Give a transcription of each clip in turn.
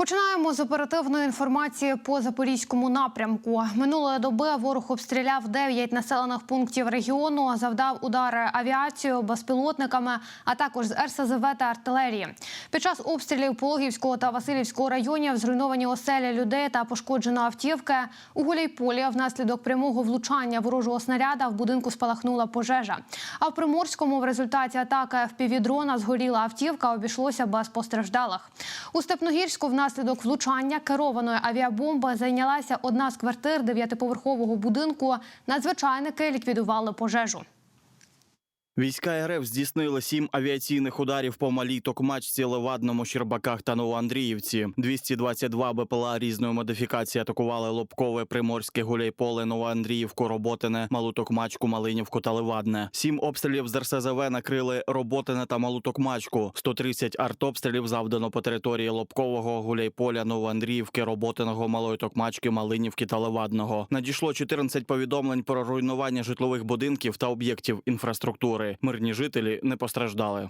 Починаємо з оперативної інформації по запорізькому напрямку. Минулої доби ворог обстріляв 9 населених пунктів регіону, завдав удари авіацією, безпілотниками, а також з РСЗВ та артилерії. Під час обстрілів Пологівського та Васильівського районів зруйновані оселі людей та пошкоджено автівки. У Гуляйполі внаслідок прямого влучання ворожого снаряда в будинку спалахнула пожежа. А в Приморському в результаті атаки впівдрона згоріла автівка, обійшлося без постраждалих. У Степногірську внаслідок влучання керованої авіабомби зайнялася одна з квартир дев'ятиповерхового будинку. Надзвичайники ліквідували пожежу. Війська РФ здійснили сім авіаційних ударів по малій Токмачці, Левадному, Щербаках та Новоандріївці. 222 БПЛА різної модифікації атакували Лобкове, Приморське, Гуляйполе, Новоандріївку, Роботине, Малу Токмачку, Малинівку та Левадне. Сім обстрілів з РСЗВ накрили Роботине та Малу Токмачку. 130 артобстрілів завдано по території Лобкового, Гуляйполя, Новоандріївки, Роботиного, Малої Токмачки, Малинівки та Левадного. Надійшло 14 повідомлень про руйнування житлових будинків та об'єктів інфраструктури. Мирні жителі не постраждали.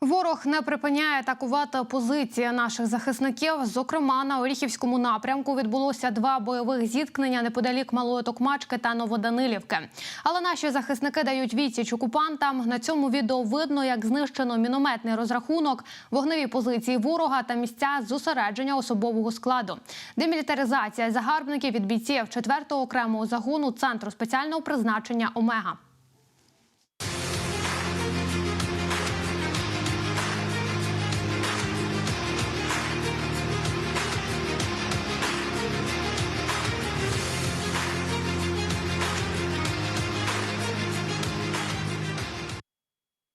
Ворог не припиняє атакувати позиції наших захисників. Зокрема, на Оріхівському напрямку відбулося два бойових зіткнення неподалік Малої Токмачки та Новоданилівки. Але наші захисники дають відсіч окупантам. На цьому відео видно, як знищено мінометний розрахунок, вогневі позиції ворога та місця зосередження особового складу. Демілітаризація загарбників від бійців 4-го окремого загону центру спеціального призначення Омега.